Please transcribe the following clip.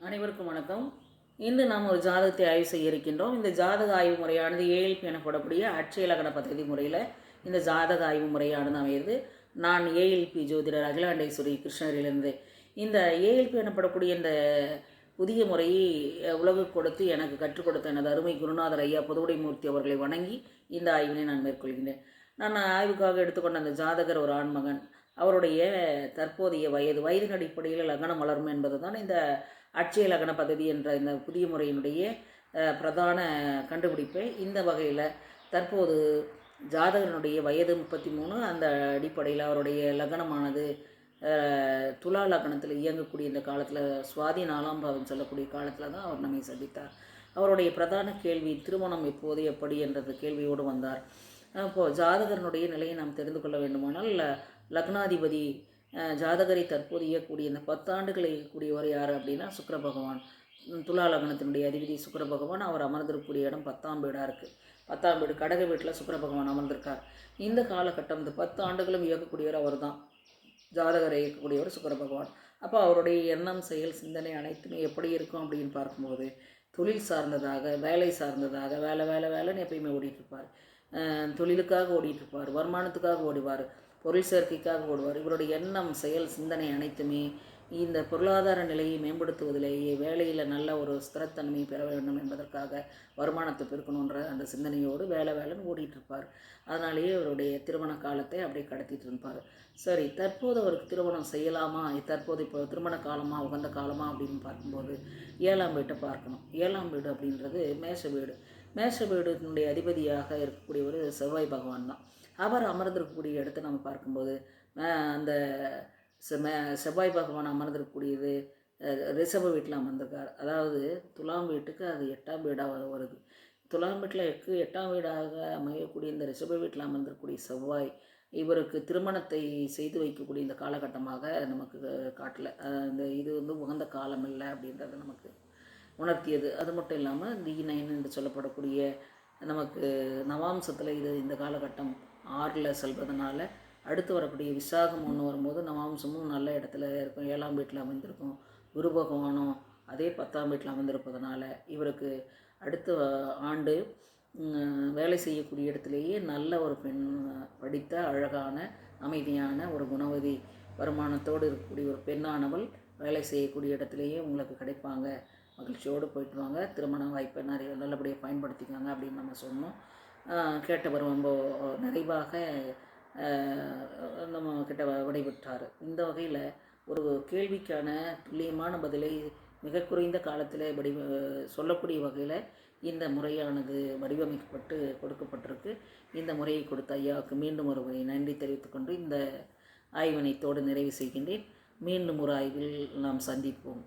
அனைவருக்கும் வணக்கம். இன்று நாம் ஒரு ஜாதகத்தை ஆய்வு செய்ய இருக்கின்றோம். இந்த ஜாதக ஆய்வு முறையானது ஏஎல்பி எனப்படக்கூடிய அட்சய இலக்கண பதவி முறையில் இந்த ஜாதக ஆய்வு முறையானது அமையுது நான் ஏஎல்பி ஜோதிடர் அகிலாண்டேஸ்வரி கிருஷ்ணகிரியிலிருந்து. இந்த ஏஎல்பி எனப்படக்கூடிய இந்த புதிய முறையை அஹ், கொடுத்து எனக்கு கற்றுக் கொடுத்த எனது அருமை குருநாதர் ஐயா புதுவுடைமூர்த்தி அவர்களை வணங்கி இந்த ஆய்வினை நான் மேற்கொள்கின்றேன். நான் ஆய்வுக்காக எடுத்துக்கொண்ட அந்த ஜாதகர் ஒரு ஆண்மகன். அவருடைய தற்போதைய வயது வயதின் அடிப்படையில் லக்னம் வளரும் என்பது தான் இந்த அட்சய லக்ன பദ്ധதி என்ற இந்த புதிய முறையினுடைய பிரதான கண்டுபிடிப்பை இந்த வகையில் தற்போது ஜாதகனுடைய வயது முப்பத்தி மூணு அந்த அடிப்படையில் அவருடைய லக்னமானது துலா லக்னத்தில் இயங்கக்கூடிய இந்த காலத்தில் சுவாதி நாலாம் பாவம் சொல்லக்கூடிய காலத்தில் தான் அவர் நம்மை சந்தித்தார். அவருடைய பிரதான கேள்வி திருமணம் எப்போது எப்படி என்ற கேள்வியோடு வந்தார். அப்போது ஜாதகனுடைய நிலையை நாம் தெரிந்து கொள்ள வேண்டுமானால் லக்னாதிபதி ஜாதகரை தற்போது இயக்கக்கூடிய இந்த பத்தாண்டுகளை இயக்கக்கூடியவர் யார் அப்படின்னா சுக்கர பகவான். துலா லக்னத்தினுடைய அதிபதி சுக்கிர பகவான். அவர் அமர்ந்திருக்கக்கூடிய இடம் பத்தாம் வீடாக இருக்குது பத்தாம் வீடு கடக வீட்டில் சுக்கிர பகவான் அமர்ந்திருக்கார். இந்த காலகட்டம் இந்த பத்து ஆண்டுகளும் இயக்கக்கூடியவர் அவர் தான் ஜாதகரை இயக்கக்கூடியவர் சுக்கிர பகவான். அப்போ அவருடைய எண்ணம் செயல் சிந்தனை அனைத்துமே எப்படி இருக்கும் அப்படின்னு பார்க்கும்போது தொழில் சார்ந்ததாக வேலை சார்ந்ததாக வேலை வேலை வேலைன்னு எப்பயுமே ஓடிட்டு இருப்பார். தொழிலுக்காக ஓடிட்டுருப்பார் வருமானத்துக்காக ஓடிவார். பொருள் சேர்க்கைக்காக ஓடுவார். இவருடைய எண்ணம் செயல் சிந்தனை அனைத்துமே இந்த பொருளாதார நிலையை மேம்படுத்துவதிலேயே வேலையில் நல்ல ஒரு ஸ்திரத்தன்மை பெற வேண்டும் என்பதற்காக வருமானத்தை பெருக்கணுன்ற அந்த சிந்தனையோடு வேலை வேலைன்னு ஓடிட்டு இருப்பார். அதனாலேயே அவருடைய திருமண காலத்தை அப்படியே கடத்திட்டு இருப்பார். சரி தற்போது அவருக்கு திருமணம் செய்யலாமா? தற்போது இப்போ திருமண காலமாக உகந்த காலமா அப்படின்னு பார்க்கும்போது ஏழாம் வீட்டை பார்க்கணும். ஏழாம் வீடு அப்படின்றது மேஷ வீடு. மேஷ வீடுனுடைய அதிபதியாக இருக்கக்கூடியவர் செவ்வாய் பகவான் தான். அவர் அமர்ந்திருக்கக்கூடிய இடத்தை நம்ம பார்க்கும்போது அந்த செ- மே- செவ்வாய் பகவான் அமர்ந்திருக்கக்கூடியது அஹ், ரிஷப வீட்டில் அமர்ந்திருக்கார். அதாவது துலாம் வீட்டுக்கு அது எட்டாம் வீடாக வருது. துலாம் வீட்டில் எட்டு எட்டாம் வீடாக அமையக்கூடிய இந்த ரிஷப வீட்டில் அமர்ந்திருக்கக்கூடிய செவ்வாய் இவருக்கு திருமணத்தை செய்து வைக்கக்கூடிய இந்த காலகட்டமாக நமக்கு காட்டல. அந்த இந்த இது வந்து உகந்த காலம் இல்லை அப்படின்றத நமக்கு உணர்த்தியது. அது மட்டும் இல்லாமல் தி நைன் என்று சொல்லப்படக்கூடிய நமக்கு நவாம்சத்தில் இது இந்த காலகட்டம் ஆறில் செல்வதனால அடுத்து வரக்கூடிய விசாகம் ஒன்று வரும்போது நவாம்சமும் நல்ல இடத்துல இருக்கும். ஏழாம் வீட்டில் அமைந்திருக்கும். குரு பகவானும் அதே பத்தாம் வீட்டில் அமைந்திருப்பதனால இவருக்கு அடுத்த ஆண்டு வேலை செய்யக்கூடிய இடத்துலையே நல்ல ஒரு பெண் படித்த அழகான அமைதியான ஒரு குணவதி வருமானத்தோடு இருக்கக்கூடிய ஒரு பெண்ணானவள் வேலை செய்யக்கூடிய இடத்துலையே உங்களுக்கு கிடைப்பாங்க. மகிழ்ச்சியோடு போயிட்டு வாங்க. திருமண வாய்ப்பை நிறைய நல்லபடியாக பயன்படுத்திக்காங்க அப்படின்னு நம்ம சொன்னோம். கேட்டவர் ரொம்ப நிறைவாக நம்ம கிட்ட விடைபெற்றார். இந்த வகையில் ஒரு கேள்விக்கான துல்லியமான பதிலை மிக குறைந்த காலத்தில் வடி சொல்லக்கூடிய வகையில் இந்த முறையானது வடிவமைக்கப்பட்டு கொடுக்கப்பட்டிருக்கு. இந்த முறையை கொடுத்த ஐயாவுக்கு மீண்டும் ஒரு முறை நன்றி தெரிவித்துக்கொண்டு இந்த ஆய்வினைத்தோடு நிறைவு செய்கின்றேன். மீண்டும் ஒரு ஆய்வில் நாம் சந்திப்போம்.